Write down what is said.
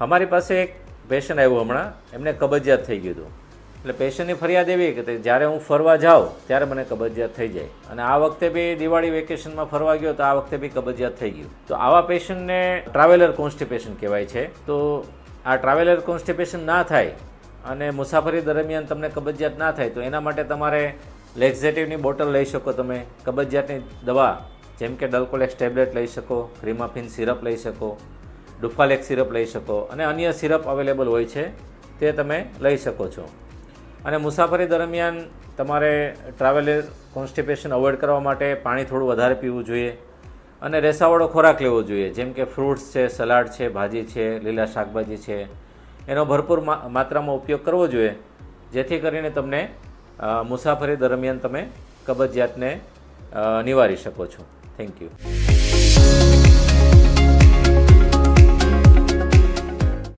અમારી પાસે એક પેશન્ટ આવ્યું હમણાં. એમને કબજિયાત થઈ ગયું હતું. એટલે પેશન્ટની ફરિયાદ એવી કે જ્યારે હું ફરવા જાઉં, ત્યારે મને કબજિયાત થઈ જાય. અને આ વખતે બી દિવાળી વેકેશનમાં ફરવા ગયો, તો આ વખતે બી કબજિયાત થઈ ગયું. તો આવા પેશન્ટને ટ્રાવેલર કોન્સ્ટિપેશન કહેવાય છે. તો આ ટ્રાવેલર કોન્સ્ટિપેશન ના થાય અને મુસાફરી દરમિયાન તમને કબજિયાત ના થાય, તો એના માટે તમારે લેક્ઝેટિવની બોટલ લઈ શકો તમે. કબજિયાતની દવા, જેમ કે ડલ્કોલેક્સ ટેબ્લેટ લઈ શકો ક્રીમાફિન સિરપ લઈ શકો. ડુફાલેક્સ સિરપ લઈ શકો અને અન્ય સિરપ અવેલેબલ હોય છે, તે તમે લઈ શકો છો. અને મુસાફરી દરમિયાન તમારે ટ્રાવેલર કોન્સ્ટિપેશન અવોઇડ કરવા માટે પાણી થોડું વધારે પીવું જોઈએ અને રેસાવાળો ખોરાક લેવો જોઈએ, જેમ કે ફ્રૂટ્સ છે, સલાડ છે, ભાજી છે, લીલા શાકભાજી છે. એનો ભરપૂર માત્રામાં ઉપયોગ કરવો જોઈએ, જેથી કરીને તમને મુસાફરી દરમિયાન તમે કબજિયાતને નિવારી શકો છો. Thank you